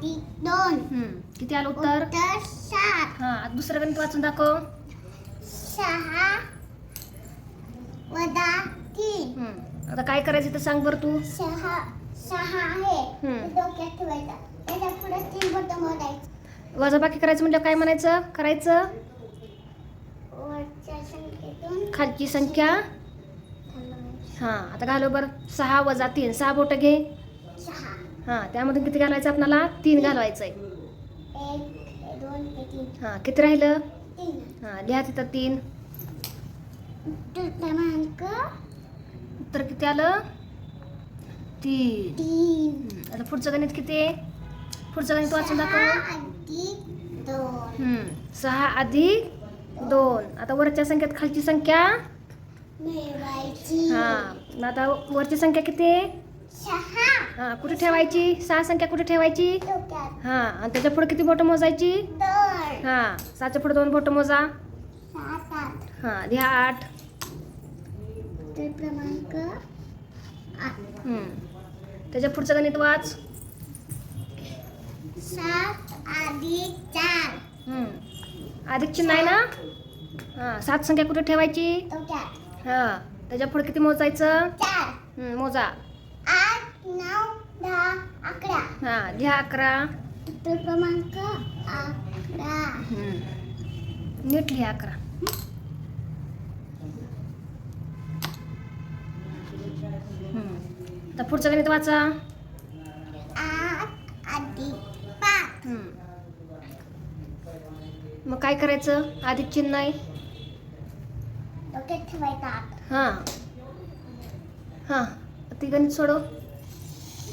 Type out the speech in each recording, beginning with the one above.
अधिक दोन. हम्म. किती आलं उत्तर? उत्तर सात. हा आता दुसरं गणित वाचून दाखव. सहा वजा तीन. हम्म. आता काय करायचं ते सांग बरं तू. सहा सहा आहे. हम्म. ते डोक्यात ठेवायचा. त्याच्या पुढे तीन बटन मोजायचं. वजाबाकी करायचं म्हणजे काय म्हणायचं? करायचं? वरच्या संख्येतून खालची संख्या. हा आता घालव बरं. सहा वजा तीन. सहा बोटं घे. सहा. हा त्यामधून किती घालायचं आपल्याला तीन घालवायचं आहे हे किती राहिलं? तीन. हा लिहा तिथं तीन. उत्तर किती आलं? तीन. आता पुढचं गणित किती? आहे पुढचं गणित वाचून दाखव. अधिक दोन. हम्म. सहा अधिक दोन. आता वरच्या संख्येत खालची संख्या? हा आता वरची संख्या किती? आहे हा कुठे ठेवायची? सहा संख्या कुठे ठेवायची? हा आणि त्याच्या पुढे किती बोटं मोजायची? हा सहाच्या पुढे दोन बोटं मोजा. हा लिहा आठ. क्रमांक. त्याच्या पुढचं गणित वाच. सात अधिक चार. हम्म. अधिक चिन्ह आहे ना? हा सात संख्या कुठे ठेवायची? हा त्याच्या पुढे किती मोजायचं? मोजा. नऊ दहा अकरा. हा लिहा अकरा. उत्तर क्रमांक अकरा. हम्म. नीट लिहा अकरा. हम्म. आता पुढचं गणित वाचा. आठ अधिक पाच. हम्म. मग काय करायचं? अधिक चिन्ह आहे. डोक्यात ठेवायचा हां. हां. ती गणित सोडव.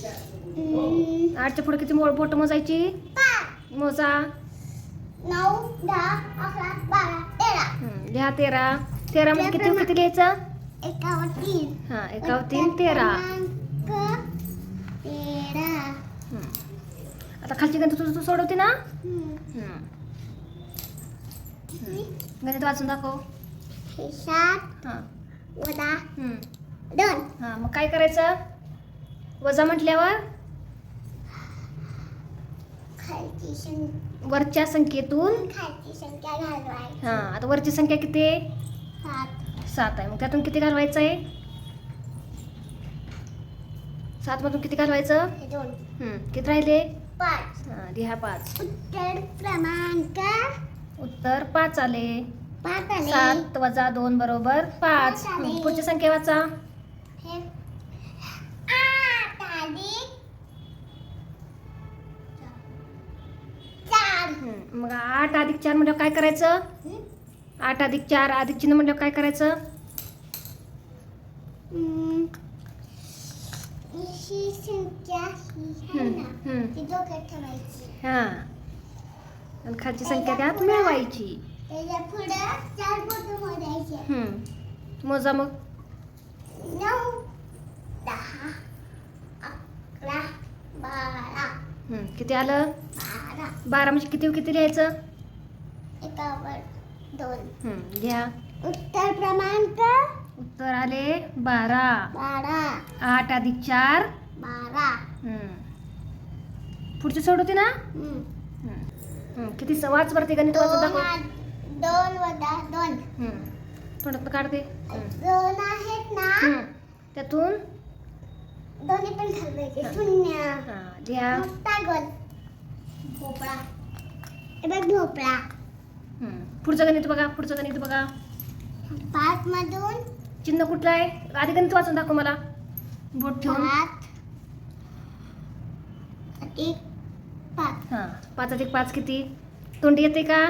आठच्या पुढे किती मो बोट मोजायची? मोजा. नऊ दहा अकरा बारा तेरा. लिहा तेरा. तेरा म्हणजे किती किती लिहायचं? एकावर तीन. हां एकावर तीन तेरा. तेरा. आता खालची गणित तुझं तू सोडवते ना. गणित वाचून दाखव. सात. हां. हम्म. दोन. हां मग काय करायचं? वजा म्हटल्यावर? खालची संख्या वरच्या संख्येतून? खालची संख्या घालवायची. हां आता वरची संख्या किती आहे? सात. सात आहे. मग त्यातून किती घालवायचं आहे? सातमधून किती घालवायचं? हे दोन. किती राहिले? पाच. हां लिहा पाच. उत्तर क्रमांक? उत्तर पाच आले. पाच सात वजा दोन बरोबर पाच. पाच आले. हम्म. पुढची संख्या वाचा. हे आठ अधिक चार हम्म. मग आठ अधिक चार म्हटल्यावर काय करायचं. आठ अधिक चार अधिक चिन्ह म्हटल्यावर काय करायचं. ही ही हां. आणि खालची संख्या त्यात मिळवायची. मोजा मग नऊ दहा अकरा बारा हम्म. किती आलं बारा बारा म्हणजे किती किती लिहायचं एकावर दोन हम्म. लिहा उत्तर क्रमांक उत्तर आले बारा बारा आठ अधिक चार बारा हम्म. पुढची सोडवते ना हम्म. हम्म. हम्म. किती स- वाच बरं ते गणित दोन दाखव आ- दोन वजा दोन हम्म. तोंडातनं काढते हम्म. दोन आहेत ना हम्म. त्यातून दोन्ही पण घालवायचे शून्य. हां लिहा मोठा गोल. भोपळा. हे बघ भोपळा. हम्म. पुढचं गणित बघा पुढचं गणित बघा. पाच मधून चिन्ह कुठलं आहे? आधी गणित वाचून दाखव मला. बोट ठेवून. पाच. अधिक पाच. हां पाच अधिक पाच किती? तोंडी येते का?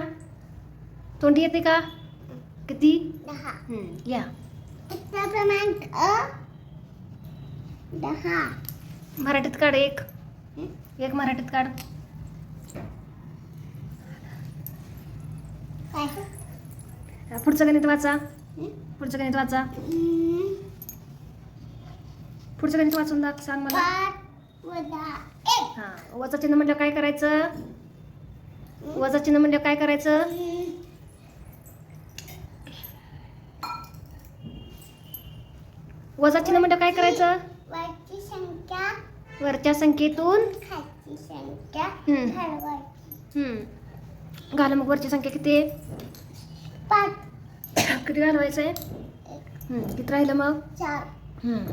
तोंडी येते का? किती? दहा. हम्म. क्रमांक अ दहा. मराठीत काढ एक. एक मराठीत काढ. पुढचं गणित वाचा? पुढचं गणित वाचा. पुढचं गणित वाचून दाख सांग मला. हां वजा चिन्ह म्हटलं काय करायचं? वजा चिन्ह म्हटलं काय करायचं? वजा चिन्ह म्हटलं काय करायचं? संख्या? वरच्या संख्येतून? खालची संख्या हम्म. घाला मग वरची संख्या किती आहे? पाच. किती घालवायचं आहे? एक हम्म. किती राहिलं मग? चार. हम्म.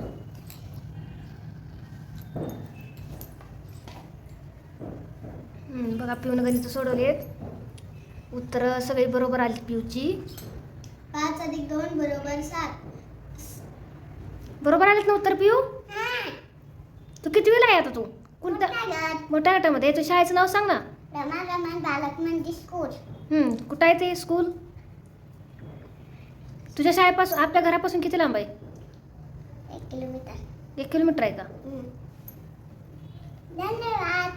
हम्म, बघा पिऊन गणित सोडवलेत. उत्तरं सगळी बरोबर आली पिऊची. पाच अधिक दोन बरोबर सात. बरोबर आलेत ना उत्तर पिऊ? तू किती वेळा आहे आता तू? कोणत्या मोठ्या गटामध्ये तू शाळेचं नाव सांग ना. रमा रमण बालक मंदिर स्कूल हम्म, कुठं आहे ते स्कूल तुझ्या शाळेपासून आपल्या घरापासून किती लांब आहे? एक किलोमीटर एक किलोमीटर आहे का? धन्यवाद.